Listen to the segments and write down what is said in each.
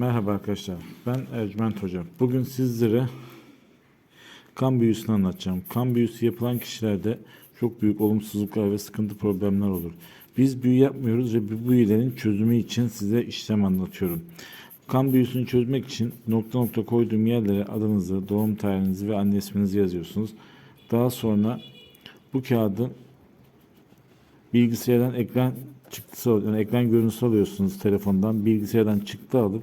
Merhaba arkadaşlar. Ben Ercüment Hoca. Bugün sizlere kan büyüsünü anlatacağım. Kan büyüsü yapılan kişilerde çok büyük olumsuzluklar ve sıkıntı problemler olur. Biz büyü yapmıyoruz ve bu büyülerin çözümü için size işlem anlatıyorum. Kan büyüsünü çözmek için nokta nokta koyduğum yerlere adınızı, doğum tarihinizi ve anne isminizi yazıyorsunuz. Daha sonra bu kağıdı bilgisayardan ekran çıktısı yani ekran görüntüsü alıyorsunuz telefondan bilgisayardan çıktı alıp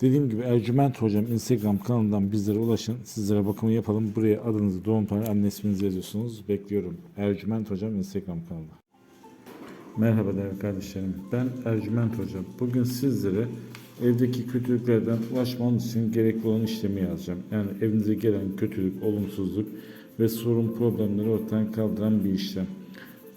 Dediğim gibi Ercüment Hocam Instagram kanalından bizlere ulaşın. Sizlere bakımı yapalım. Buraya adınızı, doğum tarihi, anne isminizi yazıyorsunuz. Bekliyorum. Ercüment Hocam Instagram kanalı. Merhaba değerli kardeşlerim. Ben Ercüment Hocam. Bugün sizlere evdeki kötülüklerden ulaşmanız için gerekli olan işlemi yazacağım. Yani evinize gelen kötülük, olumsuzluk ve sorun problemleri ortadan kaldıran bir işlem.